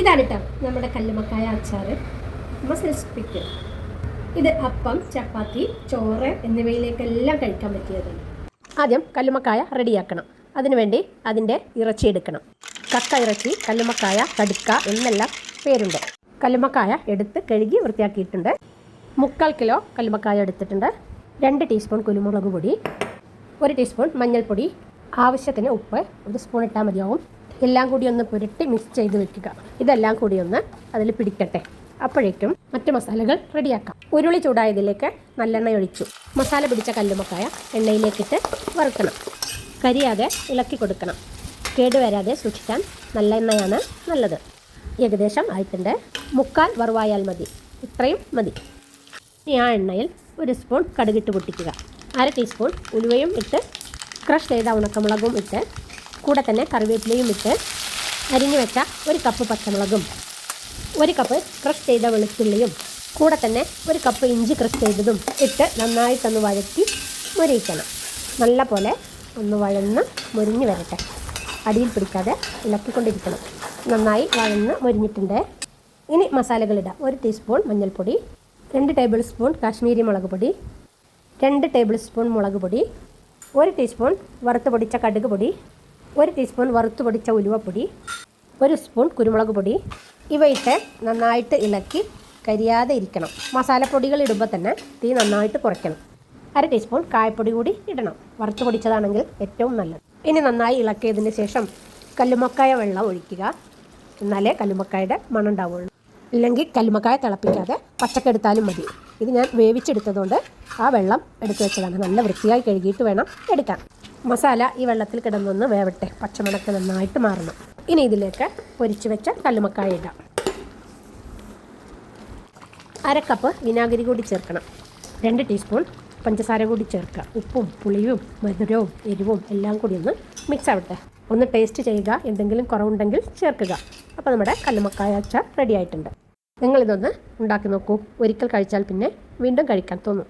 ഇതാണ് കേട്ടോ നമ്മുടെ കല്ലുമക്കായ അച്ചാർ നമ്മൾ ഇത് അപ്പം ചപ്പാത്തി ചോറ് എന്നിവയിലേക്കെല്ലാം കഴിക്കാൻ പറ്റിയതാണ്. ആദ്യം കല്ലുമക്കായ റെഡിയാക്കണം. അതിനുവേണ്ടി അതിന്റെ ഇറച്ചി എടുക്കണം. കക്ക ഇറച്ചി കല്ലുമക്കായ കടുക്ക എന്നെല്ലാം പേരുണ്ട്. കല്ലുമക്കായ എടുത്ത് കഴുകി വൃത്തിയാക്കിയിട്ടുണ്ട്. മുക്കാൽ കിലോ കല്ലുമക്കായ എടുത്തിട്ടുണ്ട്. രണ്ട് ടീസ്പൂൺ കുരുമുളക് പൊടി ഒരു ടീസ്പൂൺ മഞ്ഞൾപ്പൊടി. ആവശ്യത്തിന് ഉപ്പ് ഒരു സ്പൂൺ ഇട്ടാൽ മതിയാവും. എല്ലാം കൂടി ഒന്ന് പുരട്ടി മിക്സ് ചെയ്ത് വെക്കുക. ഇതെല്ലാം കൂടി ഒന്ന് അതിൽ പിടിക്കട്ടെ. അപ്പോഴേക്കും മറ്റു മസാലകൾ റെഡിയാക്കാം. ഉരുളി ചൂടായതിലേക്ക് നല്ലെണ്ണ ഒഴിച്ചു. മസാല പിടിച്ച കല്ലുമക്കായ എണ്ണയിലേക്കിട്ട് വറുക്കണം. കരിയാതെ ഇളക്കി കൊടുക്കണം. കേടുവരാതെ സൂക്ഷിക്കാൻ നല്ല എണ്ണയാണ് നല്ലത്. ഏകദേശം ആയിട്ടുണ്ട്. മുക്കാൽ വറുവായാൽ മതി. ഇത്രയും മതി. ഇനി ആ എണ്ണയിൽ ഒരു സ്പൂൺ കടുകിട്ട് പൊട്ടിക്കുക. അര ടീസ്പൂൺ ഉലുവയും ഇട്ട് ക്രഷ് ചെയ്ത ഉണക്കമുളകും ഇട്ട് കൂടെ തന്നെ കറിവേപ്പിലയും ഇട്ട് അരിഞ്ഞു വെച്ച ഒരു കപ്പ് പച്ചമുളകും ഒരു കപ്പ് ക്രഷ് ചെയ്ത വെളുത്തുള്ളിയും കൂടെ തന്നെ ഒരു കപ്പ് ഇഞ്ചി ക്രഷ് ചെയ്തതും ഇട്ട് നന്നായിട്ടൊന്ന് വഴറ്റി മുരിയിക്കണം. നല്ല പോലെ ഒന്ന് വഴന്ന് മുരിഞ്ഞ് വരട്ടെ. അടിയിൽ പിടിക്കാതെ ഇളക്കിക്കൊണ്ടിരിക്കണം. നന്നായി വഴന്ന് മുരിഞ്ഞിട്ടുണ്ട്. ഇനി മസാലകളിടാം ഒരു ടീസ്പൂൺ മഞ്ഞൾപ്പൊടി രണ്ട് ടേബിൾ സ്പൂൺ കാശ്മീരി മുളക് പൊടി രണ്ട് ടേബിൾ സ്പൂൺ മുളക് പൊടി ഒരു ടീസ്പൂൺ വറുത്ത് പൊടിച്ച കടുക് പൊടി ഒരു ടീസ്പൂൺ വറുത്ത് പൊടിച്ച ഉലുവപ്പൊടി ഒരു സ്പൂൺ കുരുമുളക് പൊടി. ഇവയിട്ട് നന്നായിട്ട് ഇളക്കി കരിയാതെ ഇരിക്കണം. മസാലപ്പൊടികൾ ഇടുമ്പോൾ തന്നെ തീ നന്നായിട്ട് കുറയ്ക്കണം. അര ടീസ്പൂൺ കായപ്പൊടി കൂടി ഇടണം. വറുത്ത് പൊടിച്ചതാണെങ്കിൽ ഏറ്റവും നല്ലത്. ഇനി നന്നായി ഇളക്കിയതിന് ശേഷം കല്ലുമക്കായ വെള്ളം ഒഴിക്കുക. എന്നാലേ കല്ലുമക്കായുടെ മണം ഉണ്ടാവുള്ളൂ. ഇല്ലെങ്കിൽ കല്ലുമക്കായ തിളപ്പിക്കാതെ പച്ചക്കെടുത്താലും മതി. ഇത് ഞാൻ വേവിച്ചെടുത്തതുകൊണ്ട് ആ വെള്ളം എടുത്തു വെച്ചതാണ്. നല്ല വൃത്തിയായി കഴുകിയിട്ട് വേണം എടുക്കാൻ. മസാല ഈ വെള്ളത്തിൽ കിടന്നൊന്ന് വേവട്ടെ. പച്ചമണക്ക് നന്നായിട്ട് മാറണം. ഇനി ഇതിലേക്ക് പൊരിച്ചു വെച്ച കല്ലുമക്കായ ഇടാം. അര കപ്പ് വിനാഗിരി കൂടി ചേർക്കണം. രണ്ട് ടീസ്പൂൺ പഞ്ചസാര കൂടി ചേർക്കുക. ഉപ്പും പുളിയും മധുരവും എരിവും എല്ലാം കൂടി ഒന്ന് മിക്സ് ആവട്ടെ. ഒന്ന് ടേസ്റ്റ് ചെയ്യുക. എന്തെങ്കിലും കുറവുണ്ടെങ്കിൽ ചേർക്കുക. അപ്പോൾ നമ്മുടെ കല്ലുമക്കായ അച്ചാർ റെഡി ആയിട്ടുണ്ട്. നിങ്ങളിതൊന്ന് ഉണ്ടാക്കി നോക്കൂ. ഒരിക്കൽ കഴിച്ചാൽ പിന്നെ വീണ്ടും കഴിക്കാൻ തോന്നും.